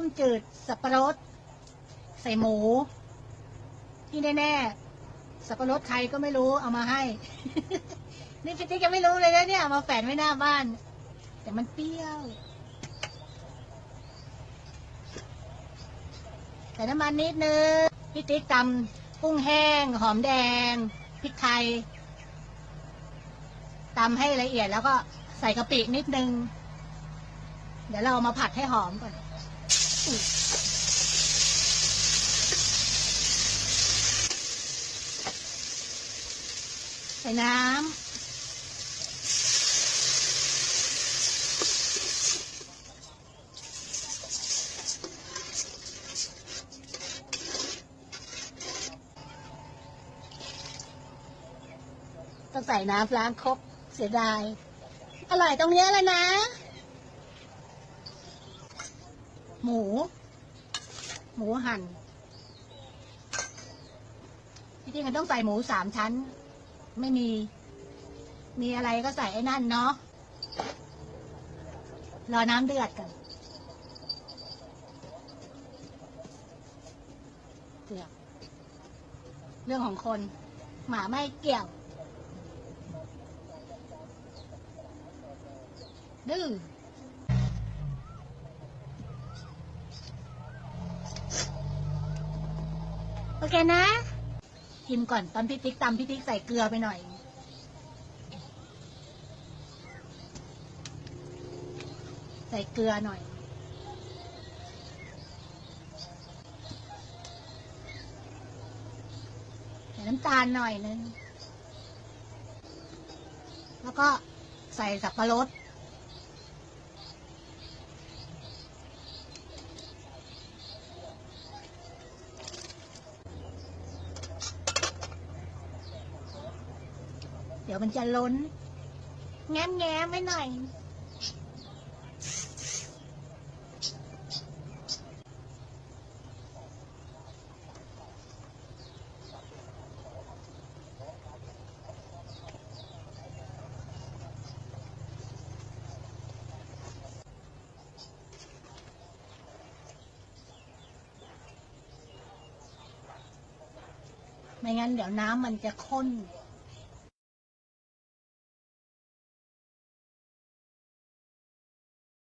ต้มจืด สับปะรด ใส่หมู ที่แน่ๆสับปะรดใครก็ไม่รู้เอามาให้ นี่พี่ติ๊กยังไม่รู้เลยนะเนี่ยามาแฝนไว้หน้าบ้าน แต่มันเปรี้ยว ใส่น้ำมันนิดนึงพี่ติ๊กตำกุ้งแห้ง หอมแดงพริกไทยตำให้ละเอียดแล้วก็ใส่กะปินิดนึง เดี๋ยวเราเอามาผัดให้หอมก่อน ใส่น้ำต้องใส่น้ำล้างครกเสียดาย อร่อยตรงนี้ยเลยนะ หมู หมูหั่นที่จริงมันต้องใส่หมูสามชั้น ไม่มี มีอะไรก็ใส่ไอ้นั่นเนาะรอน้ำเดือดกันเกือบเรื่องของคน หมาไม่เกี่ยวดื้อ โอ เคนะชิมก่อนตอนพี่ติ๊กตำพี่ติ๊กใส่เกลือไปหน่อยใส่เกลือหน่อย ใส่น้ำตาลหน่อยนึง แล้วก็ใส่สับปะรด เดี๋ยวมันจะล้น แง้มแง้มไว้หน่อย ไม่งั้นเดี๋ยวน้ำมันจะข้น